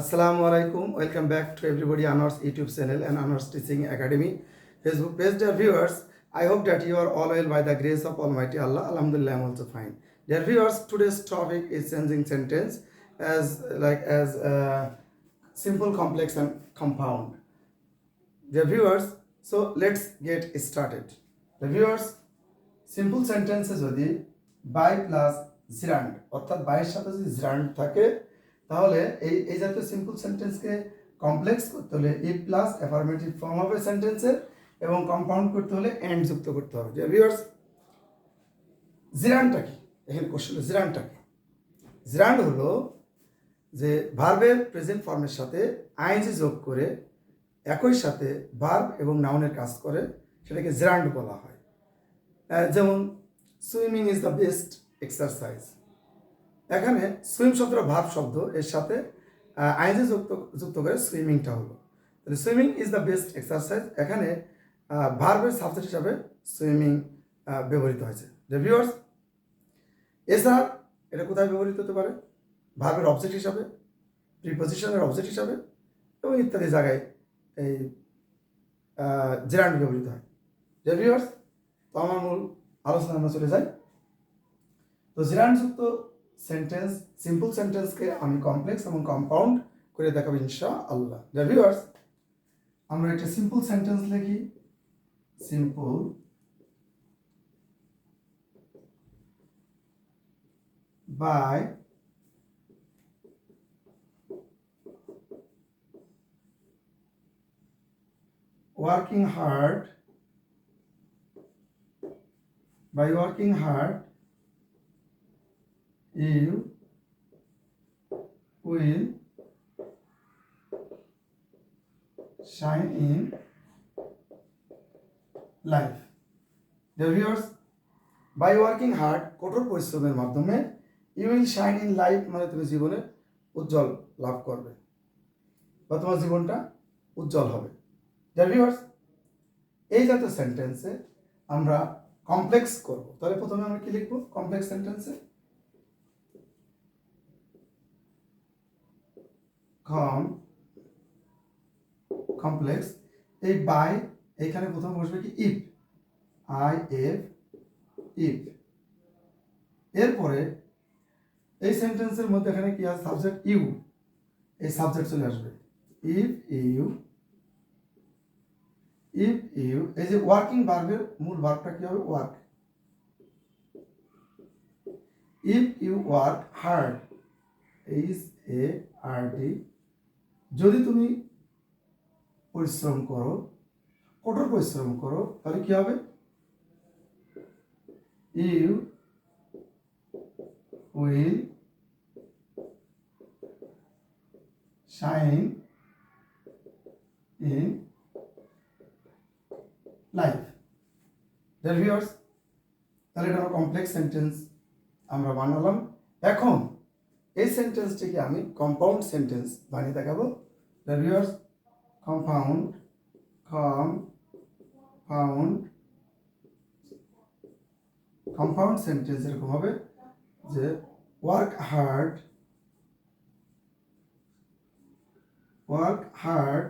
আসসালামু আলাইকুম, welcome back to everybody honours YouTube channel and honours teaching academy. Facebook page dear viewers I hope that you are all well by the grace of almighty Allah আলহামদুলিল্লাহ I'm also fine dear viewers today's topic is changing sentence as like as simple complex and compound dear viewers so let's get started the viewers simple সেন্টেন্সে যদি by plus জিরান্ড অর্থাৎ বাইয়ের সাথে যদি জিরান্ড থাকে তাহলে এই এই জাতীয় সিম্পল সেন্টেন্সকে কমপ্লেক্স করতে হলে ই প্লাস অ্যাফার্মেটিভ ফর্ম হবে সেন্টেন্সের এবং কম্পাউন্ড করতে হলে এন্ড যুক্ত করতে হবে। যে ভিউয়ার্স জিরান্ডটা কি? এখানে কোশ্চেন জিরান্ডটা কি? জিরান্ড হলো যে ভার্বের প্রেজেন্ট ফর্মের সাথে আইনজি যোগ করে একই সাথে ভার্ব এবং নাউনের কাজ করে, সেটাকে জিরান্ড বলা হয়। যেমন swimming is the best exercise এখানে সুইম শব্দটা ভাব শব্দ এর সাথে আইনজি যুক্ত যুক্ত করে সুইমিংটা হলো। তাহলে swimming is the best exercise এখানে ভার্বের সাবজেক্ট হিসাবে সুইমিং ব্যবহৃত হয়েছে। রিভিউয়ার্স এছাড়া এটা কোথায় ব্যবহৃত হতে পারে? ভার্বের অবজেক্ট হিসাবে প্রিপোজিশনের অবজেক্ট হিসাবে, এবং ইত্যাদি জায়গায় এই জেরান্ড ব্যবহৃত হয়। রিভিউয়ার্স তো আমার মূল আলোচনা আমরা চলে যাই। তো জিরানযুক্ত সেন্টেন্স সিম্পল সেন্টেন্সকে আমি কমপ্লেক্স এবং কম্পাউন্ড করে দেখাবো ইনশা আল্লাহ ভিউয়ার্স আমরা একটা সিম্পল সেন্টেন্স লিখি। Simple by working hard, by working hard you will shine in life. The viewers, by working hard, কঠোর পরিশ্রমের মাধ্যমে you will shine in life মানে তুমি জীবনে উজ্জ্বল লাভ করবে বা তোমার জীবনটা উজ্জ্বল হবে। দ্য ভিউয়ার্স এই জাতীয় সেন্টেন্সে আমরা কমপ্লেক্স করব। তাহলে প্রথমে আমরা কি লিখব? কমপ্লেক্স সেন্টেন্সে কম কমপ্লেক্স এই বাই এইখানে প্রথমে বসবে কি? ইফ আই এফ ইফ এরপরে এই সেন্টেন্সের মধ্যে এখানে কি আছে? সাবজেক্ট ইউ এই সাবজেক্ট চলে আসবে। ইফ ইউ ইফ ইউ এই যে ওয়ার্কিং ভার্বের মূল ভার্বটা কি হবে? Work if you work hard H A R D যদি তুমি পরিশ্রম করো, কঠোর পরিশ্রম করো, তাহলে কি হবে? You will shine in life there তাহলে এটা কমপ্লেক্স সেন্টেন্স আমরা বানালাম। এখন এই সেন্টেন্সটিকে আমি কম্পাউন্ড সেন্টেন্স বানিয়ে দেখাবো। Dear viewers compound compound compound sentence এরকম হবে যে ওয়ার্ক হার্ড ওয়ার্ক হার্ড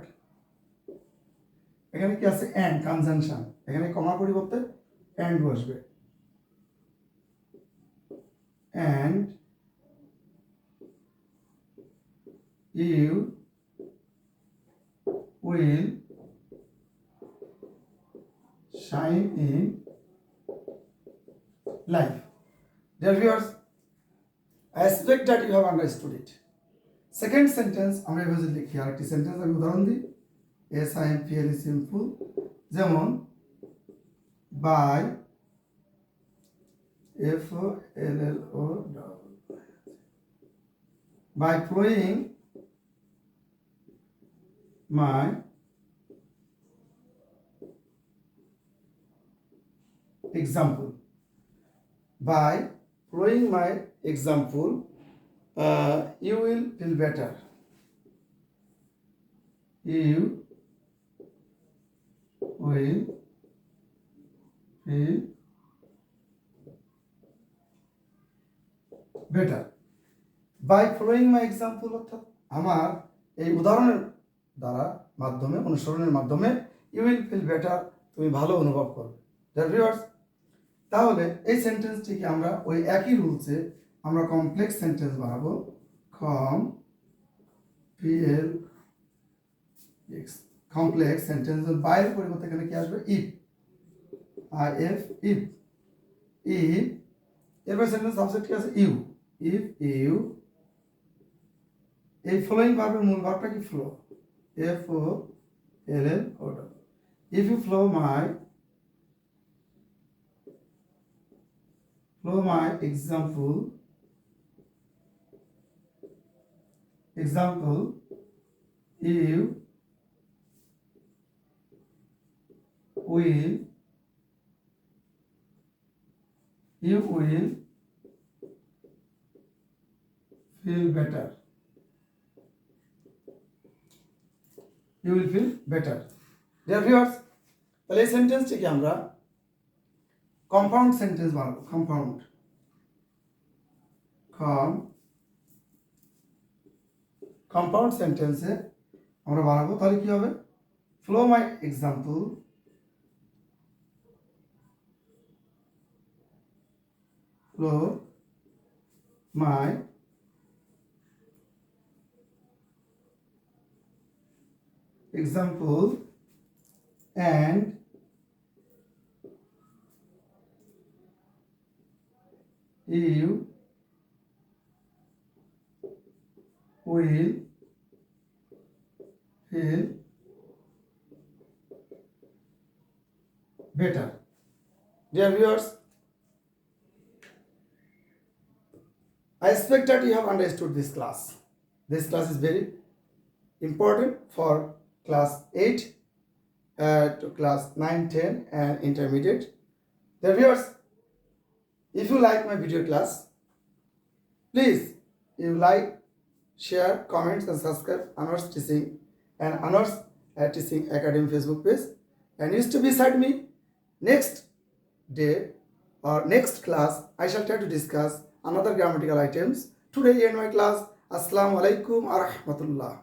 এখানে কি আছে অ্যান্ড কনজাংশন এখানে কমার পরিবর্তে অ্যান্ড বসবে। And you will shine in life Dear viewers, I expect that you have understood it. Second sentence আমরা এভাবে লিখি। আরেকটি সেন্টেন্স আমি উদাহরণ দিই। S I M P L simple যেমন by F O L L O by following my example by following my example uh, you will feel better you will feel better by following my example অর্থাৎ আমার এই উদাহরণের দ্বারা মাধ্যমে, অনুসরণের মাধ্যমে you will feel better তুমি ভালো অনুভব করবে। ভিউয়ার্স তাহলে এই সেন্টেন্সটিকে আমরা ওই একই রুলসে আমরা কমপ্লেক্স সেন্টেন্স বানাবো। কম পিএল কমপ্লেক্স সেন্টেন্স বাইরের পরিবর্তে এখানে কি আসবে? If I F if if এরপর সেন্টেন্স সাবজেক্ট কি আছে? ইউ ইফ ইউ এই ফ্লোয়িং ভার্বের মূল ভার্বটা কি follow F O L L O W. If you flow my flow my example example you will you will feel better you will feel better. Dear viewers, তাহলে এই সেন্টেন্সটিকে আমরা compound sentence বানাবো কম্পাউন্ড কম compound সেন্টেন্সে আমরা বানাবো, তাহলে কি হবে? Follow my example follow my example and you will feel better. Dear viewers, I expect that you have understood this class. This class is very important for class 8 uh, to class 9, 10 and intermediate. Dear viewers, if you like my video class, please you like, share, comments and subscribe Honors Teaching and Honors uh, Teaching Academy Facebook page and used to beside me next day or next class I shall try to discuss another grammatical items. Today in my class Assalamu alaikum wa rahmatullah.